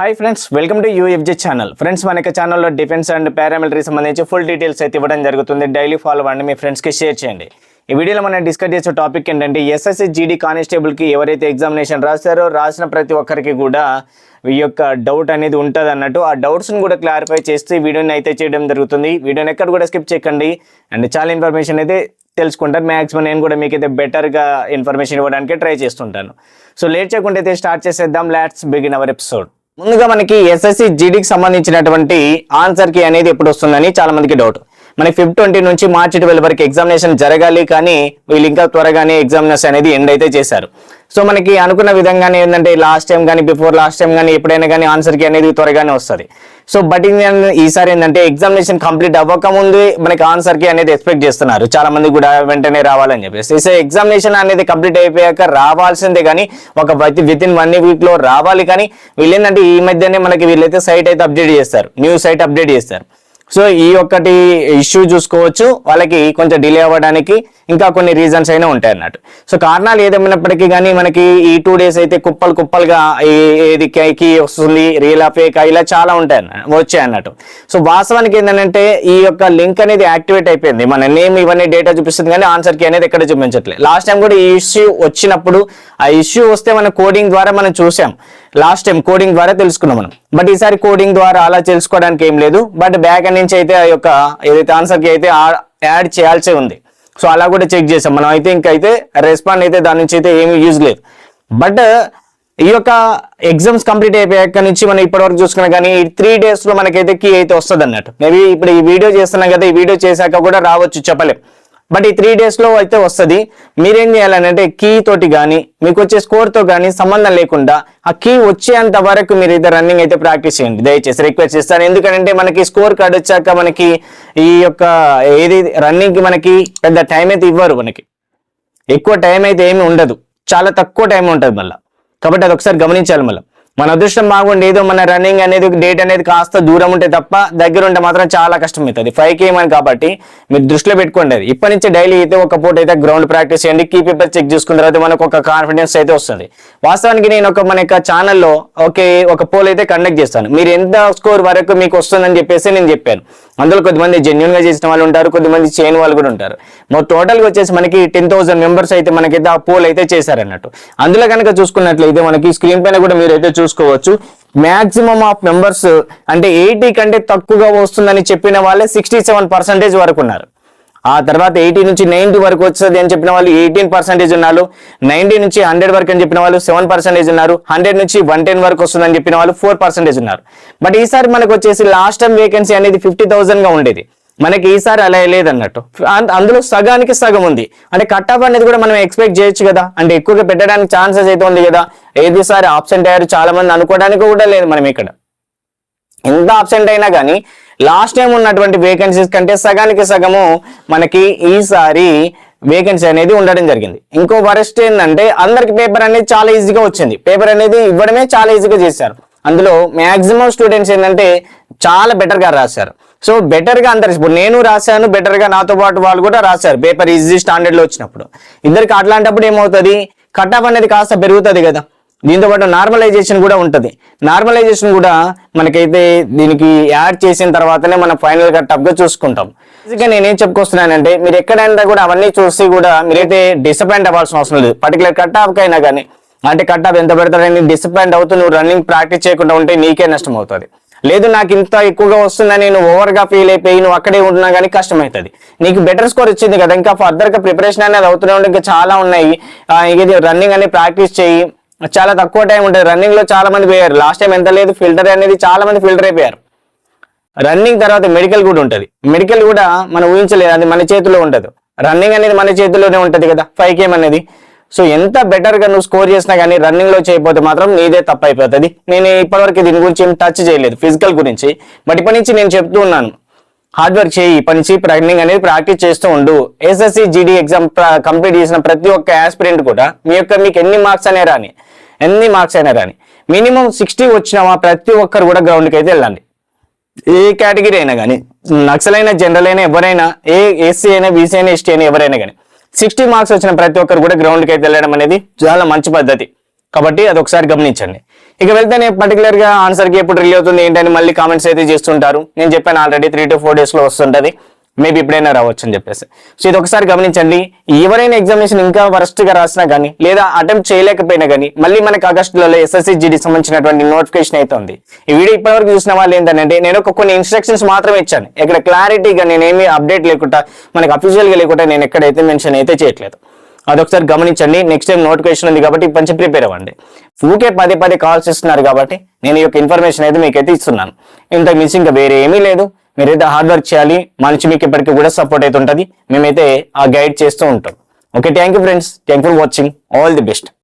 Hi friends welcome to UFG channel friends మన యొక్క ఛానల్లో డిఫెన్స్ అండ్ పారామిలిటరీ సంబంధించి ఫుల్ డీటెయిల్స్ అయితే ఇవ్వడం జరుగుతుంది. డైలీ ఫాలో అవ్వండి మీ ఫ్రెండ్స్కి షేర్ చేయండి. ఈ వీడియోలో మనం డిస్కస్ చేసే టాపిక్ ఏంటంటే ఎస్ఎస్సి జీడీ కానిస్టేబుల్కి ఎవరైతే ఎగ్జామినేషన్ రాస్తారో రాసిన ప్రతి ఒక్కరికి కూడా ఈ యొక్క డౌట్ అనేది ఉంటుంది అన్నట్టు ఆ డౌట్స్ని కూడా క్లారిఫై చేస్తూ వీడియోని అయితే చేయడం జరుగుతుంది. వీడియోని ఎక్కడ కూడా స్కిప్ చేయకండి. అండ్ చాలా ఇన్ఫర్మేషన్ అయితే తెలుసుకుంటారు. మ్యాక్సిమం నేను కూడా మీకు అయితే బెటర్గా ఇన్ఫర్మేషన్ ఇవ్వడానికి ట్రై చేస్తుంటాను. సో లేట్ చేయకుండా అయితే స్టార్ట్ చేసేద్దాం. లాట్స్ బిగిన్ అవర్ ఎపిసోడ్ ముందుగా మనకి ఎస్ఎస్సి జీడీకి సంబంధించినటువంటి ఆన్సర్కి అనేది ఎప్పుడు వస్తుందని చాలా మందికి డౌట్ మనకి ఫిఫ్ ట్వంటీ నుంచి మార్చి ట్వెల్వ్ వరకు ఎగ్జామినేషన్ జరగాలి కానీ వీళ్ళు ఇంకా త్వరగానే ఎగ్జామినేషన్ అనేది ఎండ్ అయితే చేశారు. సో మనకి అనుకున్న విధంగానే ఏంటంటే లాస్ట్ టైం కానీ బిఫోర్ లాస్ట్ టైం కానీ ఎప్పుడైనా కానీ ఆన్సర్కి అనేది త్వరగానే వస్తుంది. సో బట్ ఈసారి ఏంటంటే ఎగ్జామినేషన్ కంప్లీట్ అవ్వకముందు మనకి ఆన్సర్కి అనేది ఎక్స్పెక్ట్ చేస్తున్నారు. చాలా మంది కూడా వెంటనే రావాలని చెప్పేసి. సో ఎగ్జామినేషన్ అనేది కంప్లీట్ అయిపోయాక రావాల్సిందే కానీ ఒక విత్ ఇన్ వన్ వీక్లో రావాలి కానీ వీళ్ళేంటంటే ఈ మధ్యనే మనకి వీళ్ళైతే సైట్ అయితే అప్డేట్ చేస్తారు. న్యూ సైట్ అప్డేట్ చేస్తారు. సో ఈ ఒక్కటి ఇష్యూ చూసుకోవచ్చు. వాళ్ళకి కొంచెం డిలే అవ్వడానికి ఇంకా కొన్ని రీజన్స్ అయినా ఉంటాయి అన్నట్టు. సో కారణాలు ఏదేమైనప్పటికీ కానీ మనకి ఈ టూ డేస్ అయితే కుప్పలు కుప్పలుగా ఏది కైకి వస్తుంది రీల్ ఫేక్ ఇలా చాలా ఉంటాయి అన్న వచ్చాయి అన్నట్టు. సో వాస్తవానికి ఏంటంటే ఈ యొక్క లింక్ అనేది యాక్టివేట్ అయిపోయింది. మన నేమ్ ఇవన్నీ డేటా చూపిస్తుంది కానీ ఆన్సర్కి అనేది ఎక్కడ చూపించట్లేదు. లాస్ట్ టైం కూడా ఈ ఇష్యూ వచ్చినప్పుడు ఆ ఇష్యూ వస్తే మన కోడింగ్ ద్వారా మనం చూసాం. లాస్ట్ టైం కోడింగ్ ద్వారా తెలుసుకున్నాం మనం. బట్ ఈసారి కోడింగ్ ద్వారా అలా తెలుసుకోవడానికి ఏం లేదు. బట్ బ్యాక్ నుంచి అయితే ఆ యొక్క ఏదైతే ఆన్సర్కి అయితే యాడ్ చేయాల్సి ఉంది. సో అలా కూడా చెక్ చేసాం. మనం అయితే ఇంకైతే రెస్పాండ్ అయితే దాని నుంచి అయితే ఏమీ యూజ్ లేదు. బట్ ఈ యొక్క ఎగ్జామ్స్ కంప్లీట్ అయిపోయాక నుంచి మనం ఇప్పటివరకు చూసుకున్నా కానీ ఈ త్రీ డేస్లో మనకైతే కీ అయితే వస్తుంది అన్నట్టు మేబీ ఇప్పుడు ఈ వీడియో చేస్తున్నాం కదా ఈ వీడియో చేశాక కూడా రావచ్చు చెప్పలేం. బట్ ఈ త్రీ డేస్లో అయితే వస్తుంది. మీరేం చేయాలంటే కీ తోటి కానీ మీకు వచ్చే స్కోర్తో కానీ సంబంధం లేకుండా ఆ కీ వచ్చేంత వరకు మీరు అయితే రన్నింగ్ అయితే ప్రాక్టీస్ చేయండి. దయచేసి రిక్వెస్ట్ చేస్తాను. ఎందుకంటే మనకి స్కోర్ కార్డ్ వచ్చాక మనకి ఈ యొక్క ఏది రన్నింగ్కి మనకి పెద్ద టైం అయితే ఇవ్వరు మనకి. ఎక్కువ టైం అయితే ఏమీ ఉండదు. చాలా తక్కువ టైం ఉంటుంది మళ్ళీ. కాబట్టి అది ఒకసారి గమనించాలి మళ్ళీ. మన అదృష్టం బాగుండి ఏదో మన రన్నింగ్ అనేది డేట్ అనేది కాస్త దూరం ఉంటే తప్ప దగ్గర ఉంటే మాత్రం చాలా కష్టం అవుతుంది ఫైవ్ కేమని కాబట్టి మీరు దృష్టిలో పెట్టుకోండి అది. ఇప్పటి నుంచి డైలీ అయితే ఒక పూట అయితే గ్రౌండ్ ప్రాక్టీస్ చేయండి. కీ పేపర్ చెక్ చేసుకున్న తర్వాత మనకు ఒక కాన్ఫిడెన్స్ అయితే వస్తుంది. వాస్తవానికి నేను ఒక మన యొక్క ఛానల్లో ఓకే ఒక పోల్ అయితే కండక్ట్ చేస్తాను. మీరు ఎంత స్కోర్ వరకు మీకు వస్తుందని చెప్పేసి నేను చెప్పాను. అందులో కొద్దిమంది జెన్యున్గా చేసిన వాళ్ళు ఉంటారు కొద్దిమంది చేయని వాళ్ళు కూడా ఉంటారు. మొత్తం టోటల్గా వచ్చేసి మనకి టెన్ థౌసండ్ మెంబర్స్ అయితే మనకైతే ఆ పోల్ అయితే చేశారన్నట్టు. అందులో కనుక చూసుకున్నట్లయితే మనకి స్క్రీన్ పైన కూడా మీరు అయితే చూసుకోవచ్చు. మాక్సిమం ఆఫ్ మెంబర్స్ అంటే ఎయిటీ కంటే తక్కువగా వస్తుందని చెప్పిన వాళ్ళే సిక్స్టీ సెవెన్ పర్సెంటేజ్ వరకు ఉన్నారు. ఆ తర్వాత ఎయిటీ నుంచి నైన్టీ వరకు వస్తుంది అని చెప్పిన వాళ్ళు ఎయిటీన్ పర్సెంటేజ్ ఉన్నారు. నైన్టీ నుంచి హండ్రెడ్ వరకు అని చెప్పిన వాళ్ళు సెవెన్ పర్సెంటేజ్ ఉన్నారు. హండ్రెడ్ నుంచి వన్ టెన్ వరకు వస్తుందని చెప్పిన వాళ్ళు ఫోర్ పర్సెంటేజ్ ఉన్నారు. బట్ ఈసారి మనకు వచ్చేసి లాస్ట్ టైం వేకెన్సీ అనేది ఫిఫ్టీ థౌసండ్గా ఉండేది. మనకి ఈసారి అలా లేదన్నట్టు అందులో సగానికి సగం ఉంది. అంటే కట్ ఆఫ్ అనేది కూడా మనం ఎక్స్పెక్ట్ చేయొచ్చు కదా. అంటే ఎక్కువగా పెట్టడానికి ఛాన్సెస్ అయితే ఉంది కదా. ఏది సారి ఆబ్సెంట్ అయ్యారు చాలా మంది అనుకోవడానికి కూడా లేదు మనం ఇక్కడ. ఎంత ఆబ్సెంట్ అయినా కానీ లాస్ట్ టైం ఉన్నటువంటి వేకెన్సీస్ కంటే సగానికి సగము మనకి ఈసారి వేకెన్సీ అనేది ఉండడం జరిగింది. ఇంకో వరస్ట్ ఏంటంటే అందరికి పేపర్ అనేది చాలా ఈజీగా వచ్చింది. పేపర్ అనేది ఇవ్వడమే చాలా ఈజీగా చేశారు. అందులో మ్యాక్సిమం స్టూడెంట్స్ ఏంటంటే చాలా బెటర్గా రాశారు. సో బెటర్గా అందరు ఇప్పుడు నేను రాశాను బెటర్గా నాతో పాటు వాళ్ళు కూడా రాశారు. పేపర్ ఈజీ స్టాండర్డ్లో వచ్చినప్పుడు. ఇద్దరికి అట్లాంటప్పుడు ఏమవుతుంది? కట్ ఆఫ్ అనేది కాస్త పెరుగుతుంది కదా. దీంతో పాటు నార్మలైజేషన్ కూడా ఉంటుంది. నార్మలైజేషన్ కూడా మనకైతే దీనికి యాడ్ చేసిన తర్వాతనే మనం ఫైనల్గా టఫ్గా చూసుకుంటాం. ఇక నేనేం చెప్పుకొస్తున్నానంటే మీరు ఎక్కడైనా కూడా అవన్నీ చూసి కూడా మీరైతే డిసప్పాయింట్ అవ్వాల్సిన అవసరం లేదు. పర్టికులర్ కట్ ఆఫ్ అయినా కానీ అంటే కట్ ఆఫ్ ఎంత పెడతాడని డిసప్పాయింట్ అవుతూ నువ్వు రన్నింగ్ ప్రాక్టీస్ చేయకుండా ఉంటే నీకే నష్టం అవుతుంది. లేదు నాకు ఇంత ఎక్కువగా వస్తుందని నేను ఓవర్గా ఫీల్ అయిపోయి నువ్వు అక్కడే ఉంటున్నా కానీ కష్టం అవుతుంది. నీకు బెటర్ స్కోర్ వచ్చింది కదా ఇంకా ఫర్దర్గా ప్రిపరేషన్ అనేది అవుతూనే ఉంటే ఇంకా చాలా ఉన్నాయి. ఇది రన్నింగ్ అనేది ప్రాక్టీస్ చేయి. చాలా తక్కువ టైం ఉంటుంది. రన్నింగ్లో చాలా మంది పోయారు. లాస్ట్ టైం ఎంత లేదు. ఫిల్టర్ అనేది చాలా మంది ఫిల్టర్ అయిపోయారు. రన్నింగ్ తర్వాత మెడికల్ కూడా ఉంటుంది. మెడికల్ కూడా మనం ఊహించలేదు. అది మన చేతిలో ఉంటది. రన్నింగ్ అనేది మన చేతిలోనే ఉంటుంది కదా. ఫైవ్ కేమ్ అనేది. సో ఎంత బెటర్గా నువ్వు స్కోర్ చేసినా కానీ రన్నింగ్లో చేయకపోతే మాత్రం నీదే తప్పు అయిపోతుంది. నేను ఇప్పటివరకు దీని గురించి ఏం టచ్ చేయలేదు. ఫిజికల్ గురించి. బట్ ఇప్పటి నుంచి నేను చెప్తూ ఉన్నాను. హార్డ్ వర్క్ చేయి. ఇప్పటి నుంచి రన్నింగ్ అనేది ప్రాక్టీస్ చేస్తూ ఉండు. ఎస్ఎస్సి జీడీ ఎగ్జామ్ కంప్లీట్ చేసిన ప్రతి ఒక్క ఆస్పిరెంట్ కూడా మీ యొక్క మీకు ఎన్ని మార్క్స్ అనే రాని ఎన్ని మార్క్స్ అయినా కానీ. మినిమం సిక్స్టీ వచ్చినామా ప్రతి ఒక్కరు కూడా గ్రౌండ్కి అయితే వెళ్ళండి. ఏ కేటగిరీ అయినా కానీ నక్సల్ అయినా జనరల్ అయినా ఎవరైనా ఏ ఎస్సీ అయినా బీసీ అయినా ఎస్టీ అయినా ఎవరైనా కానీ సిక్స్టీ మార్క్స్ వచ్చిన ప్రతి ఒక్కరు కూడా గ్రౌండ్కి అయితే వెళ్ళడం అనేది చాలా మంచి పద్ధతి. కాబట్టి అది ఒకసారి గమనించండి. ఇక వెళ్తేనే పర్టికులర్గా ఆన్సర్కి ఎప్పుడు రిలీ అవుతుంది ఏంటని మళ్ళీ కామెంట్స్ అయితే చేస్తుంటారు. నేను చెప్పాను ఆల్రెడీ త్రీ టు ఫోర్ డేస్లో వస్తుంటుంది. మేబీ ఇప్పుడైనా రావచ్చు అని చెప్పేసి. సో ఇది ఒకసారి గమనించండి. ఎవరైనా ఎగ్జామినేషన్ ఇంకా వరస్ట్గా రాసినా కానీ లేదా అటెంప్ట్ చేయలేకపోయినా కానీ మళ్ళీ మనకి ఆగస్టులలో ఎస్ఎస్సి జీడీ సంబంధించినటువంటి నోటిఫికేషన్ అయితే ఉంది. ఈ వీడియో ఇప్పటివరకు చూసిన వాళ్ళు ఏంటంటే నేను ఒక కొన్ని ఇన్స్ట్రక్షన్స్ మాత్రమే ఇచ్చాను. ఇక్కడ క్లారిటీగా నేనేమి అప్డేట్ లేకుండా మనకి అఫీషియల్గా లేకుండా నేను ఎక్కడైతే మెన్షన్ అయితే చేయట్లేదు. అదొకసారి గమనించండి. నెక్స్ట్ టైం నోటిఫికేషన్ ఉంది కాబట్టి కొంచెం ప్రిపేర్ అవ్వండి. ఊకే పదే పదే కాల్స్ ఇస్తున్నారు కాబట్టి నేను ఈ యొక్క ఇన్ఫర్మేషన్ అయితే మీకైతే ఇస్తున్నాను. ఇంత మిస్ ఇంకా వేరే ఏమీ లేదు. మీరైతే హార్డ్ వర్క్ చేయాలి మంచి మీకు ఇప్పటికీ కూడా సపోర్ట్ అయితే ఉంటుంది మేమైతే ఆ గైడ్ చేస్తూ ఉంటాం. Okay thank you friends thank for watching all the best